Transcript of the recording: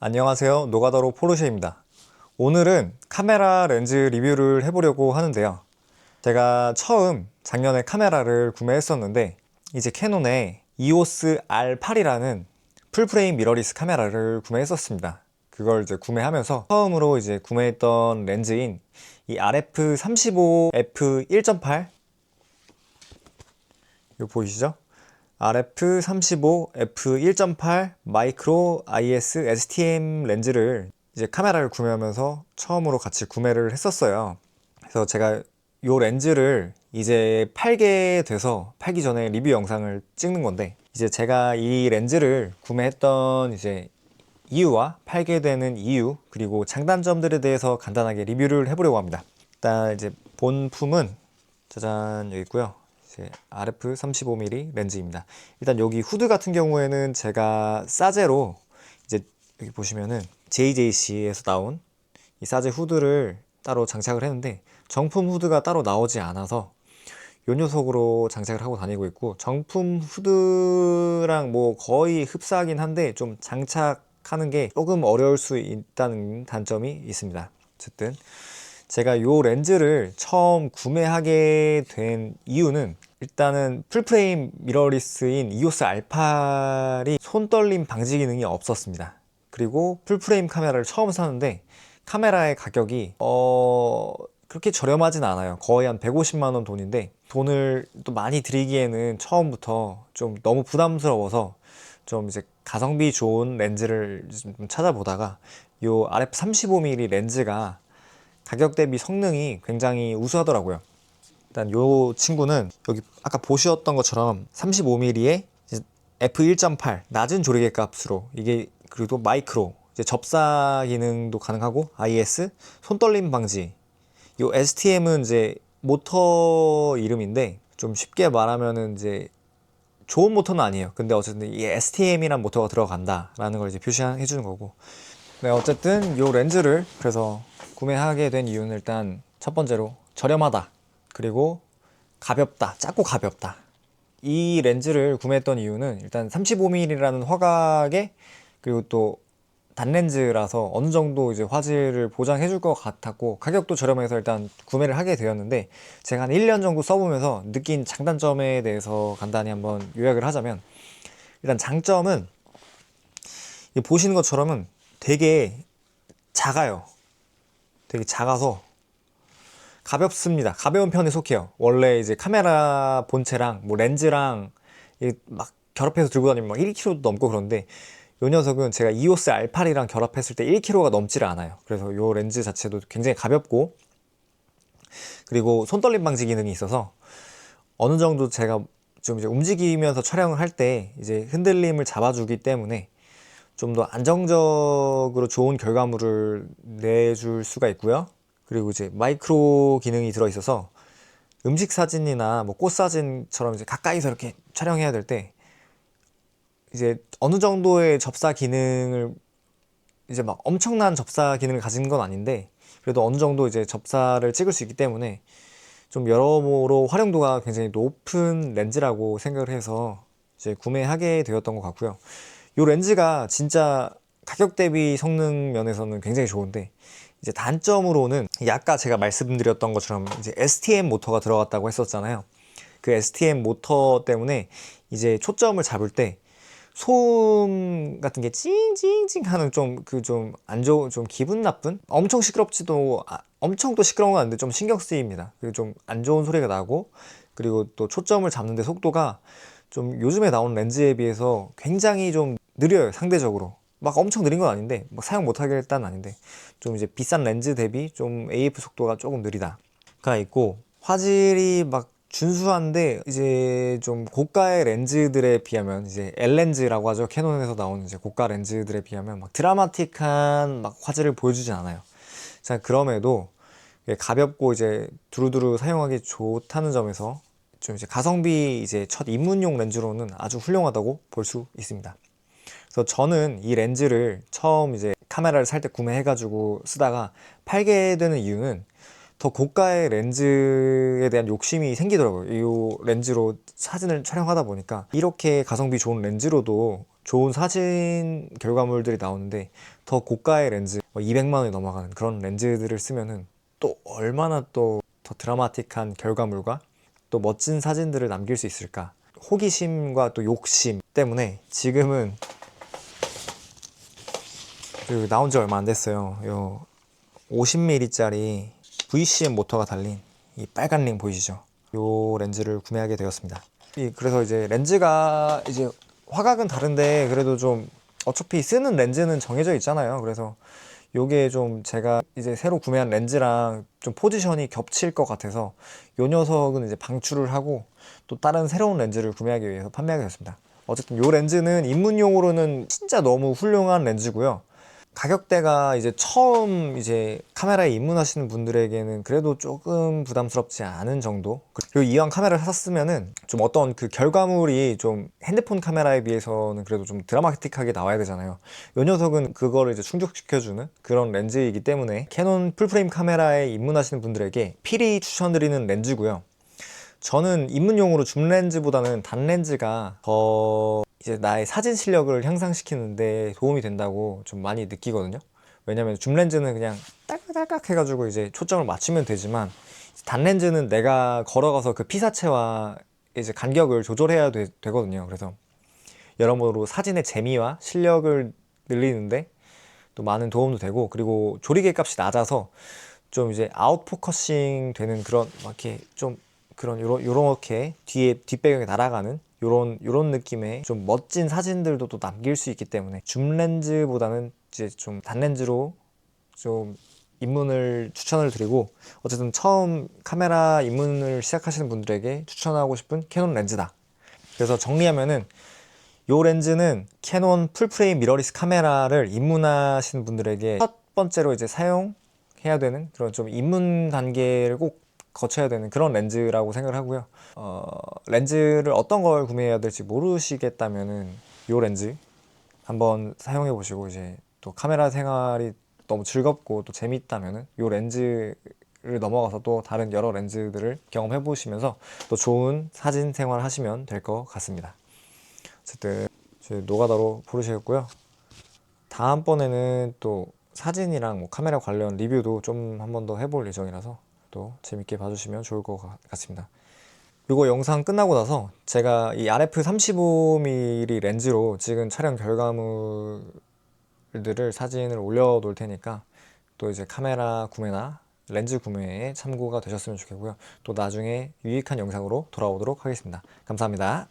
안녕하세요. 노가다로 포르쉐입니다. 오늘은 카메라 렌즈 리뷰를 해보려고 하는데요. 제가 처음 작년에 카메라를 구매했었는데 이제 캐논의 EOS R8이라는 풀프레임 미러리스 카메라를 구매했었습니다. 그걸 이제 구매하면서 처음으로 이제 구매했던 렌즈인 이 RF35 f1.8 이거 보이시죠? RF35 f1.8 마이크로 IS STM 렌즈를 이제 카메라를 구매하면서 처음으로 같이 구매를 했었어요. 그래서 제가 이 렌즈를 이제 팔게 돼서 팔기 전에 리뷰 영상을 찍는 건데 이제 제가 이 렌즈를 구매했던 이제 이유와 팔게 되는 이유 그리고 장단점들에 대해서 간단하게 리뷰를 해보려고 합니다. 일단 이제 본품은 짜잔 여기 있고요. 이제 RF 35mm 렌즈입니다. 일단 여기 후드 같은 경우에는 제가 사제로 이제 여기 보시면은 JJC에서 나온 이 사제 후드를 따로 장착을 했는데 정품 후드가 따로 나오지 않아서 요 녀석으로 장착을 하고 다니고 있고 정품 후드랑 뭐 거의 흡사하긴 한데 좀 장착하는 게 조금 어려울 수 있다는 단점이 있습니다. 어쨌든 제가 요 렌즈를 처음 구매하게 된 이유는 일단은 풀프레임 미러리스인 EOS R8이 손떨림 방지 기능이 없었습니다. 그리고 풀프레임 카메라를 처음 사는데 카메라의 가격이 어 그렇게 저렴하진 않아요. 거의 한 150만 원 돈인데 돈을 또 많이 들이기에는 처음부터 좀 너무 부담스러워서 좀 이제 가성비 좋은 렌즈를 좀 찾아보다가 요 RF 35mm 렌즈가 가격 대비 성능이 굉장히 우수하더라고요. 일단 요 친구는 여기 아까 보셨던 것처럼 35mm에 f1.8 낮은 조리개 값으로 이게 그리고 마이크로 접사 기능도 가능하고 IS 손떨림 방지 요 STM은 이제 모터 이름인데 좀 쉽게 말하면은 이제 좋은 모터는 아니에요. 근데 어쨌든 이 STM이란 모터가 들어간다라는 걸 이제 표시해 주는 거고. 네, 어쨌든 요 렌즈를 그래서 구매하게 된 이유는 일단 첫 번째로 저렴하다. 그리고 가볍다. 작고 가볍다. 이 렌즈를 구매했던 이유는 일단 35mm라는 화각에 그리고 또 단렌즈라서 어느 정도 이제 화질을 보장해 줄 것 같았고 가격도 저렴해서 일단 구매를 하게 되었는데 제가 한 1년 정도 써보면서 느낀 장단점에 대해서 간단히 한번 요약을 하자면 일단 장점은 이 보시는 것처럼은 되게 작아요. 되게 작아서 가볍습니다. 가벼운 편에 속해요. 원래 이제 카메라 본체랑 뭐 렌즈랑 이막 결합해서 들고 다니면 막 1kg도 넘고 그런데 이 녀석은 제가 EOS R8이랑 결합했을 때 1kg가 넘지를 않아요. 그래서 이 렌즈 자체도 굉장히 가볍고 그리고 손떨림 방지 기능이 있어서 어느 정도 제가 좀 이제 움직이면서 촬영을 할 때 이제 흔들림을 잡아주기 때문에 좀 더 안정적으로 좋은 결과물을 내줄 수가 있고요. 그리고 이제 마이크로 기능이 들어 있어서 음식 사진이나 뭐 꽃 사진처럼 이제 가까이서 이렇게 촬영해야 될 때 이제 어느 정도의 접사 기능을 이제 막 엄청난 접사 기능을 가진 건 아닌데 그래도 어느 정도 이제 접사를 찍을 수 있기 때문에 좀 여러모로 활용도가 굉장히 높은 렌즈라고 생각을 해서 이제 구매하게 되었던 것 같고요. 이 렌즈가 진짜 가격 대비 성능 면에서는 굉장히 좋은데 이제 단점으로는 이 아까 제가 말씀드렸던 것처럼 이제 STM 모터가 들어갔다고 했었잖아요. 그 STM 모터 때문에 이제 초점을 잡을 때 소음 같은 게 찡찡찡 하는 좀 그 좀 안 좋은 좀 기분 나쁜 엄청 시끄럽지도 아, 엄청 또 시끄러운 건 아닌데 좀 신경 쓰입니다. 그리고 좀 안 좋은 소리가 나고 그리고 또 초점을 잡는데 속도가 좀 요즘에 나오는 렌즈에 비해서 굉장히 좀 느려요 상대적으로 막 엄청 느린 건 아닌데 막 사용 못하겠다는 아닌데 좀 이제 비싼 렌즈 대비 좀 AF 속도가 조금 느리다가 있고 화질이 막 준수한데 이제 좀 고가의 렌즈들에 비하면 이제 L 렌즈라고 하죠 캐논에서 나오는 이제 고가 렌즈들에 비하면 막 드라마틱한 막 화질을 보여주진 않아요. 자 그럼에도 가볍고 이제 두루두루 사용하기 좋다는 점에서 좀 이제 가성비 이제 첫 입문용 렌즈로는 아주 훌륭하다고 볼 수 있습니다. 그래서 저는 이 렌즈를 처음 이제 카메라를 살 때 구매해가지고 쓰다가 팔게 되는 이유는 더 고가의 렌즈에 대한 욕심이 생기더라고요. 이 렌즈로 사진을 촬영하다 보니까 이렇게 가성비 좋은 렌즈로도 좋은 사진 결과물들이 나오는데 더 고가의 렌즈 200만 원이 넘어가는 그런 렌즈들을 쓰면은 또 얼마나 또 더 드라마틱한 결과물과 또 멋진 사진들을 남길 수 있을까 호기심과 또 욕심 때문에 지금은 그 나온 지 얼마 안 됐어요. 요 50mm짜리 VCM 모터가 달린 이 빨간 링 보이시죠? 요 렌즈를 구매하게 되었습니다. 이 그래서 이제 렌즈가 이제 화각은 다른데 그래도 좀 어차피 쓰는 렌즈는 정해져 있잖아요. 그래서 요게 좀 제가 이제 새로 구매한 렌즈랑 좀 포지션이 겹칠 것 같아서 요 녀석은 이제 방출을 하고 또 다른 새로운 렌즈를 구매하기 위해서 판매하게 됐습니다. 어쨌든 요 렌즈는 입문용으로는 진짜 너무 훌륭한 렌즈고요. 가격대가 이제 처음 이제 카메라에 입문하시는 분들에게는 그래도 조금 부담스럽지 않은 정도. 그리고 이왕 카메라를 샀으면은 좀 어떤 그 결과물이 좀 핸드폰 카메라에 비해서는 그래도 좀 드라마틱하게 나와야 되잖아요. 이 녀석은 그거를 이제 충족시켜주는 그런 렌즈이기 때문에 캐논 풀프레임 카메라에 입문하시는 분들에게 필히 추천드리는 렌즈고요. 저는 입문용으로 줌 렌즈보다는 단 렌즈가 더 이제 나의 사진 실력을 향상시키는데 도움이 된다고 좀 많이 느끼거든요. 왜냐면 줌 렌즈는 그냥 딸깍딸깍 해가지고 이제 초점을 맞추면 되지만 단 렌즈는 내가 걸어가서 그 피사체와 이제 간격을 조절해야 되, 거든요 그래서 여러모로 사진의 재미와 실력을 늘리는데 또 많은 도움도 되고 그리고 조리개 값이 낮아서 좀 이제 아웃 포커싱 되는 그런 막 이렇게 좀 그런 요런 요렇게 뒤에 뒷배경에 날아가는 요런 요런 느낌의 좀 멋진 사진들도 또 남길 수 있기 때문에 줌 렌즈보다는 이제 좀 단렌즈로 좀 입문을 추천을 드리고 어쨌든 처음 카메라 입문을 시작하시는 분들에게 추천하고 싶은 캐논 렌즈다. 그래서 정리하면은 요 렌즈는 캐논 풀프레임 미러리스 카메라를 입문하시는 분들에게 첫 번째로 이제 사용해야 되는 그런 좀 입문 단계를 꼭 거쳐야 되는 그런 렌즈라고 생각을 하고요. 어, 렌즈를 어떤 걸 구매해야 될지 모르시겠다면은 요 렌즈 한번 사용해 보시고 이제 또 카메라 생활이 너무 즐겁고 또 재밌다면은 요 렌즈를 넘어가서 또 다른 여러 렌즈들을 경험해 보시면서 또 좋은 사진 생활 하시면 될 것 같습니다. 어쨌든 저희 노가다로 부르시겠고요. 다음번에는 또 사진이랑 뭐 카메라 관련 리뷰도 좀 한 번 더 해볼 예정이라서 또 재밌게 봐주시면 좋을 것 같- 같습니다. 이거 영상 끝나고 나서 제가 이 RF 35mm 렌즈로 찍은 촬영 결과물들을 사진을 올려놓을 테니까 또 이제 카메라 구매나 렌즈 구매에 참고가 되셨으면 좋겠고요. 또 나중에 유익한 영상으로 돌아오도록 하겠습니다. 감사합니다.